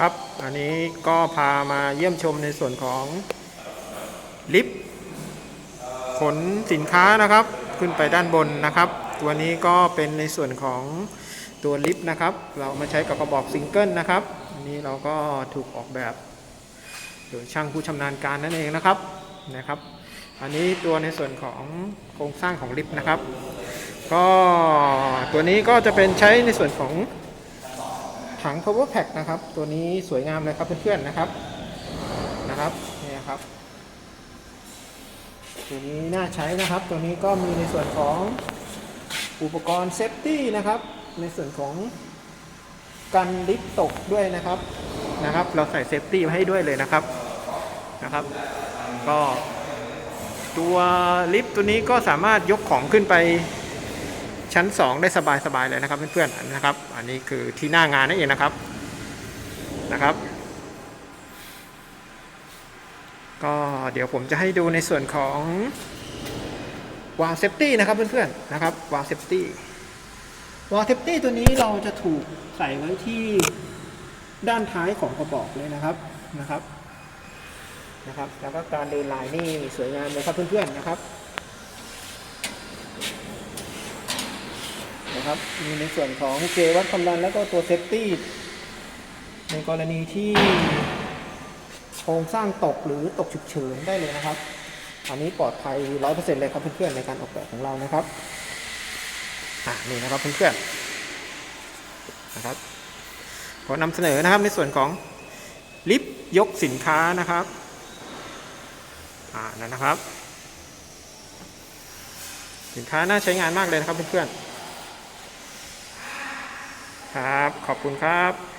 ครับ อันนี้ก็พามาเยี่ยมชมในส่วนของลิฟต์ขนสินค้านะครับ ขึ้นไปด้านบนนะครับ ตัวนี้ก็เป็นในส่วนของตัวลิฟต์นะครับ เรามาใช้กับกระบอกซิงเกิลนะครับอันนี้เราก็ถูกออกแบบโดยช่างผู้ชำนาญการนั่นเองนะครับนะครับ อันนี้ตัวในส่วนของโครงสร้างของลิฟต์นะครับ ก็ตัวนี้ก็จะเป็นใช้ในส่วนของ ถัง power pack นะครับ ตัวนี้สวยงามเลยครับเพื่อนๆนะครับนะครับนี่ครับ ตัวนี้น่าใช้นะครับ ตัวนี้ก็มีในส่วนของอุปกรณ์เซฟตี้นะครับ ในส่วนของกันลิฟต์ตกด้วยนะครับนะครับ เราใส่เซฟตี้ให้ด้วยเลยนะครับนะครับ ก็ตัวลิฟต์ตัวนี้ก็สามารถยกของขึ้นไป ชั้น 2 ได้สบายๆเลยนะครับเพื่อนๆนนี้นะครับ อันนี้คือที่หน้างานนั่นเองนะครับนะครับ ก็เดี๋ยวผมจะให้ดูในส่วนของวาล์วเซฟตี้นะครับเพื่อนๆนะครับวาล์วเซฟตี้วาล์วเซฟตี้ตัวนี้เราจะถูกใส่ไว้ที่ด้านท้ายของกระบอกเลยนะครับนะครับนะครับ แล้วก็การเดินลายนี่สวยงามเลยครับเพื่อนๆนะครับ นะครับ มีในส่วนของเกวัดความดันแล้วก็ตัวเซฟตี้ในกรณีที่โครงสร้างตกหรือตกฉุกเฉินได้เลยนะครับ อันนี้ปลอดภัย100%เลยครับเพื่อนๆในการออกแบบของเรานะครับอะนี่นะครับเพื่อนๆนะครับขอนำเสนอนะครับในส่วนของลิฟต์ยกสินค้านะครับอ่านั่นนะครับ สินค้าน่าใช้งานมากเลยนะครับเพื่อนๆ ครับ ขอบคุณครับ